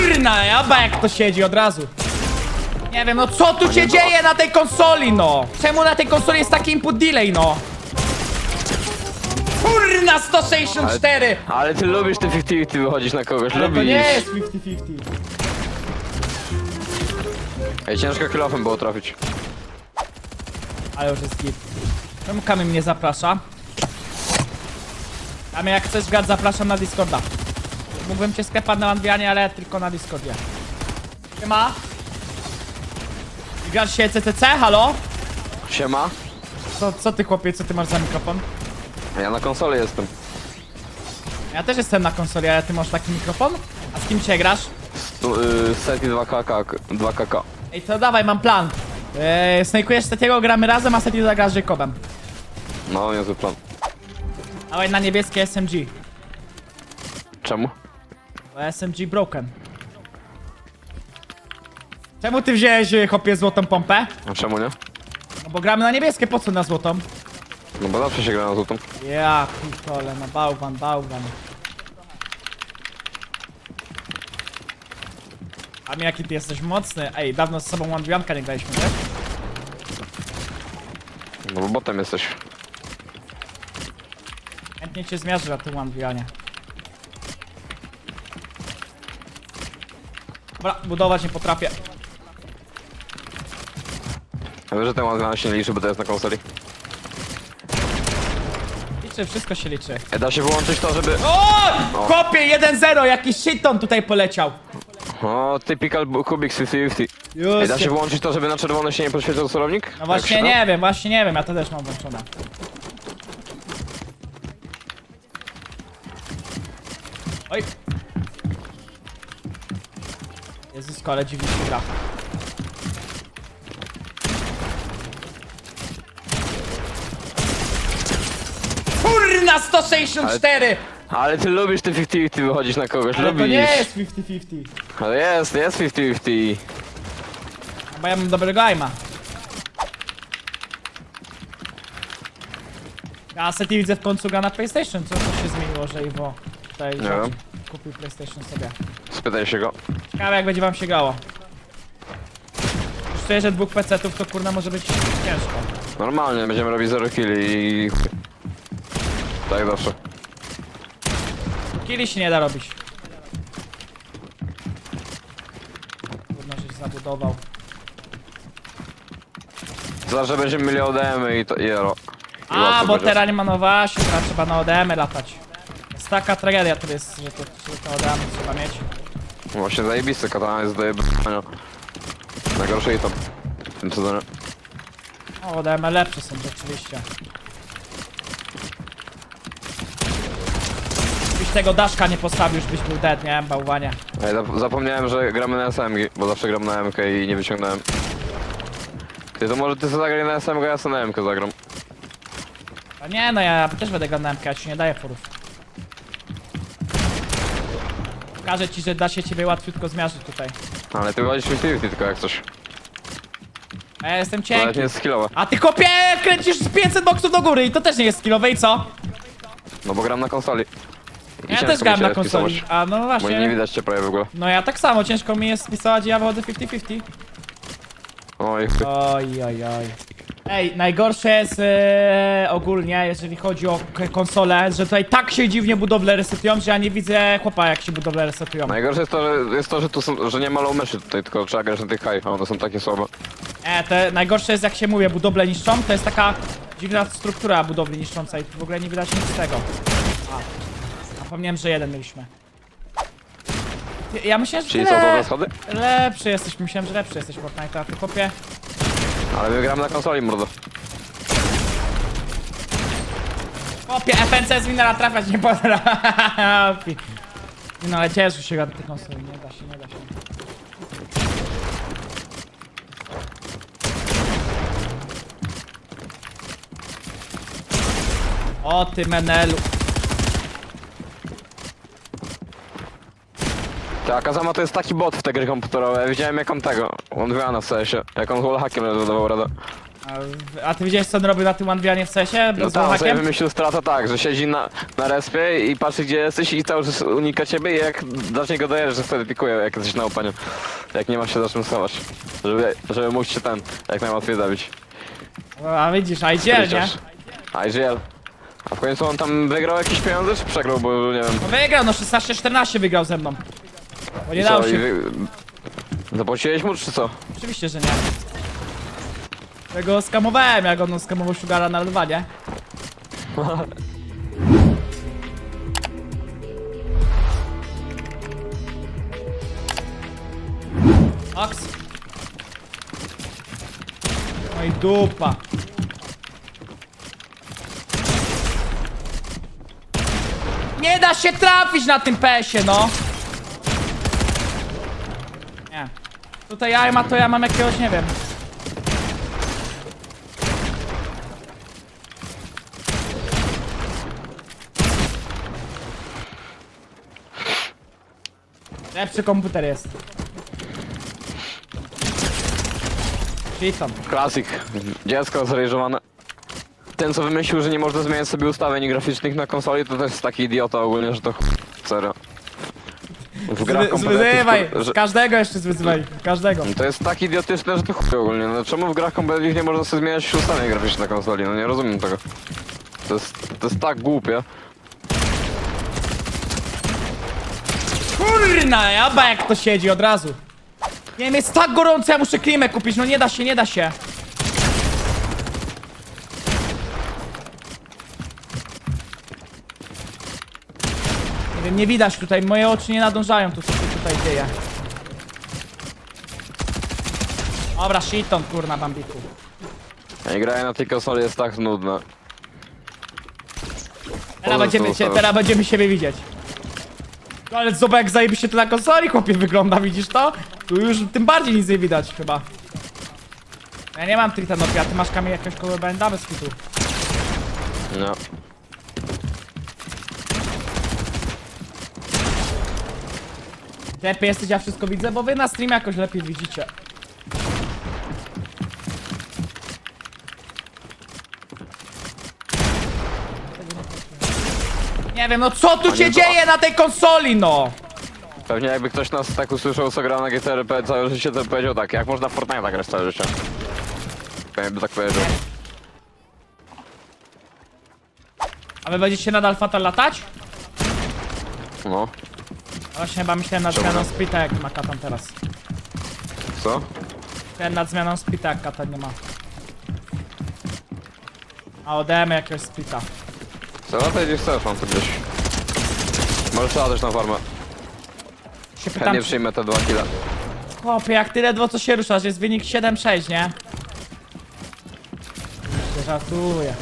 Kurna, jaba jak to siedzi od razu. Nie wiem, no co tu się dzieje na tej konsoli, no? Czemu na tej konsoli jest taki input delay, no? Kurna, 164! Ale ty lubisz te 50 wychodzić na kogoś, Ale to lubisz. nie jest 50-50. Ej, ciężko kilofem było trafić. Ale już jest git. Czemu Kamil mnie zaprasza? Kamil, jak chcesz grać, zapraszam na Discorda. Mógłbym cię sklepać na Anwianie, ale tylko na Discordzie. Siema. Grasz się CCC? Halo? Siema. Co, co ty chłopie, co ty masz za mikrofon? Ja na konsoli jestem. Ja też jestem na konsoli, ale ty masz taki mikrofon? A z kim się grasz? Tu, y, Seti 2KK, 2KK. Ej, to dawaj, mam plan. Eee, snajkujesz Setiego, gramy razem, a Seti zagra z Jacobem. No, niezły plan. Dawaj na niebieskie SMG. Czemu? SMG broken. Czemu ty wziąłeś, e, chłopie, złotą pompę? A czemu nie? No bo gramy na niebieskie, po co na złotą? No bo zawsze się gra na złotą. Ja pitole, no bałwan, bałwan. A mi jaki ty jesteś mocny. Ej, dawno z sobą One nie graliśmy, wiesz? No bo botem jesteś. Chętnie cię zmierzę na tym One Dobra, budować nie potrafię. Ja wiem, że ten ładny się nie liczy, bo to jest na konsoli. Liczy, wszystko się liczy. Ej, da się wyłączyć to, żeby... O! Kopie 1-0, jakiś shiton tutaj poleciał. O, typical bu- Kubik 50 Ej, Już da się się... wyłączyć to, żeby na czerwono się nie podświecał celownik? No właśnie nie wiem, właśnie nie wiem, ja to też mam włączone. Oj. Jezus, ale dziwnie się gra. Kurna, 164! Ale ty lubisz te 50 wychodzić na kogoś, Ale lubisz. to nie jest 50-50. Ale jest, jest 50 Bo ja mam dobrego aima. A Seti widzę w końcu gra na PlayStation. Co to się zmieniło, że Iwo tutaj rządzi? Kupił PlayStation sobie. Spytaj się go. Ciekawe jak będzie wam się grało. Już czuję, że dwóch PC-ów to kurna może być ciężko. Normalnie, będziemy robić 0 killi i... Tak zawsze. Killi się nie da robić. Trudno, żeś zabudował. Zawsze będziemy mieli ODM i to i ero. I A, łatwo bo będzie. teraz nie ma nowa, trzeba na ODM latać. Taka tragedia to jest, że to, że to ODM trzeba mieć. Właśnie zajebisty, katana jest do jebania. Najgorszy item. W tym sezonie. O, ODM lepsze są rzeczywiście. Gdybyś tego daszka nie postawił, już byś był dead, nie? Bałwanie. Ej, zap- zapomniałem, że gramy na SMG, bo zawsze gram na MK i nie wyciągnąłem. Ty to może ty sobie zagraj na SMG, ja sobie na MK zagram. A nie, no ja też będę grał na MK, ja ci nie daję forów. Pokażę ci, że da się ciebie łatwiutko zmiażdżyć tutaj. Ale ty wchodzisz 50 tylko jak coś. A ja jestem To nawet cienki. nie jest skillowe. A ty kopie kręcisz z 500 boksów do góry i to też nie jest skillowe i co? No bo gram na konsoli. Ja ciężko też mi się na konsoli. spisować, A no Bo nie właśnie. widać cię prawie w ogóle. No ja tak samo, ciężko mi jest spisować i ja wychodzę 50-50. Oj, chuj. Oj, oj, oj. Ej, najgorsze jest e, ogólnie, jeżeli chodzi o k- konsolę, że tutaj tak się dziwnie budowle resetują, że ja nie widzę chłopa jak się budowle resetują. Najgorsze jest to, że, jest to, że tu są, że nie ma low meszy tutaj, tylko trzeba grać na tych high, a one są takie słabe. E, te najgorsze jest jak się mówię, budowle niszczą, to jest taka dziwna struktura budowli niszczącej, w ogóle nie widać nic z tego. A, zapomniałem, że jeden mieliśmy. Ja myślałem, że Czyli są to le... te schody? lepszy jesteś, myślałem, że lepszy jesteś Fortnite, a ty chłopie... Ale my gramy na konsoli, mordo. Chłopie, FNC z Winera trafiać nie potrafi. No ale ciężko się do tej konsoli, nie da się, nie da się. O ty menelu. Ta Kazama to jest taki bot w tej grze komputerowej. Ja widziałem jak on tego, on wygrał na CS-ie, jak on wallhackiem dodawał radę. A, a ty widziałeś co on robił na tym one nie w cesie? No Z tam sobie hakiem? wymyślił strata tak, że siedzi na, na respie i patrzy gdzie jesteś i cały czas unika ciebie i jak zacznie go dojeżdżać, że wtedy pikuje jak jesteś na opaniu. Jak nie masz się za czym schować. Żeby, żeby mógł się ten, jak najłatwiej zabić. A widzisz, a idzie, nie? Chociaż- A Izrael. A w końcu on tam wygrał jakieś pieniądze czy przegrał, bo nie wiem. No wygrał, no 16-14 wygrał ze mną. Bo nie Co, dało się. Zapłaciłeś mu czy co? Oczywiście, że nie. Ja go skamowałem, jak on skamował Sugara na L2, nie? Oks. No i dupa. Nie da się trafić na tym pesie, no. Nie. Tutaj ja ma to ja mam jakiegoś, nie wiem. Lepszy komputer jest. Cheaton. Klasik. Dziecko zrealizowane. Ten co wymyślił, że nie można zmieniać sobie ustawień graficznych na konsoli, to też jest taki idiota ogólnie, że to ch- serio. W grach Zwy- Zwyzywaj! że- Każdego jeszcze zwyzywaj. Każdego. To jest tak idiotyczne, że to chuj ogólnie. No czemu w grach kompetencji nie można sobie zmieniać ustawień graficznych na konsoli? No nie rozumiem tego. To jest, to jest tak głupie. Kurna, jaba jak to siedzi od razu. Nie wiem, jest tak gorąco, ja muszę klimę kupić, no nie da się, nie da się. Nie wiem, nie widać tutaj, moje oczy nie nadążają tu, co się tutaj dzieje. Dobra, shiton, kurna, bambiku. Nie grałem na tej konsoli, jest tak nudne. Teraz będziemy, się, ustawiasz. teraz będziemy siebie widzieć. No ale zobacz jak zajebiście to na konsoli chłopie wygląda, widzisz to? Tu już tym bardziej nic nie widać chyba. Ja nie mam Tritanopia, ty masz kamień jakiegoś koło benda bez kitu. No. Lepiej jesteś, ja wszystko widzę, bo wy na streamie jakoś lepiej widzicie. Nie wiem, no co tu się dzieje na tej konsoli, no? Pewnie jakby ktoś nas tak usłyszał, co grał na GTRP całe życie, to by powiedział tak, jak można w Fortnite grać całe życie. Pewnie by tak powiedział. A wy będziecie nadal fatal latać? No. Właśnie chyba myślałem nad Czemu zmianą splita jak ma katan teraz. Co? Ten nad zmianą splita jak katan nie ma. A odejmy jakiegoś splita. Co? To gdzieś chcesz, mam tu gdzieś. Możesz latać na farmę. Się pytam, Chętnie przyjmę te dwa kile. Chłopie, jak ty ledwo co się ruszasz, jest wynik 7-6, nie? Się żartuję.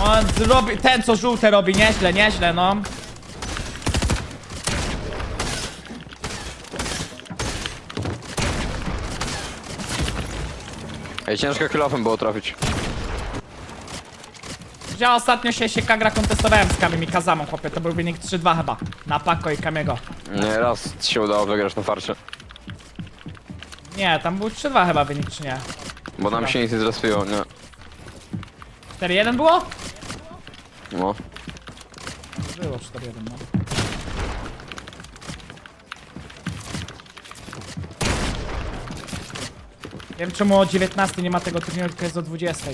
On zrobi, ten co żółte robi, nieźle, nieźle, no. Ej, ciężko kilofem było trafić. Ja ostatnio się się kagra kontestowałem z Kamim i Kazamą, chłopie, to był wynik 3-2 chyba. Na Pako i Kamiego. Nie, raz ci się udało wygrać na farcie. Nie, tam był 3-2 chyba wynik, czy nie? Bo nam się nic nie zrespiło, nie. 4-1 było? No. Było 4-1, no. Nie wiem czemu o 19 nie ma tego turnieju, tylko jest o 20.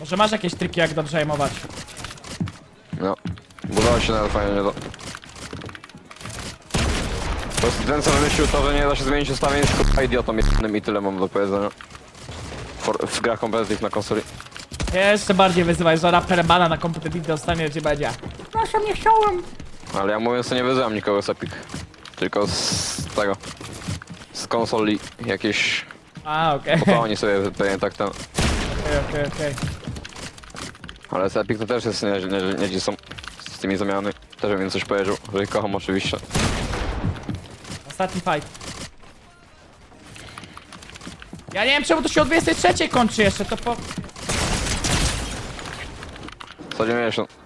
Może masz jakieś triki, jak dobrze aimować? No. Budował się nawet fajnie, nie to. Po prostu ten co wymyślił to, że nie da się zmienić ustawień jest chyba idiotą jednym i tyle mam do powiedzenia. For, w grach kompetencyjnych na konsoli. Jeszcze bardziej wyzywaj, że raper bana na kompetencji dostanie, gdzie będzie. Proszę, nie chciałem. Ale ja mówiąc to nie wyzywam nikogo z Epic. Tylko z tego. Z konsoli jakieś... A, okej. To oni sobie pewnie tak ten... Okej, okej, okej. Ale z Epic to też jest nie, nie, nie, nie są z tymi zamianami. Też bym coś powiedział, że ich kocham oczywiście. Ostatni fight. Ja nie wiem czemu to się o 23 kończy jeszcze, to po... 190.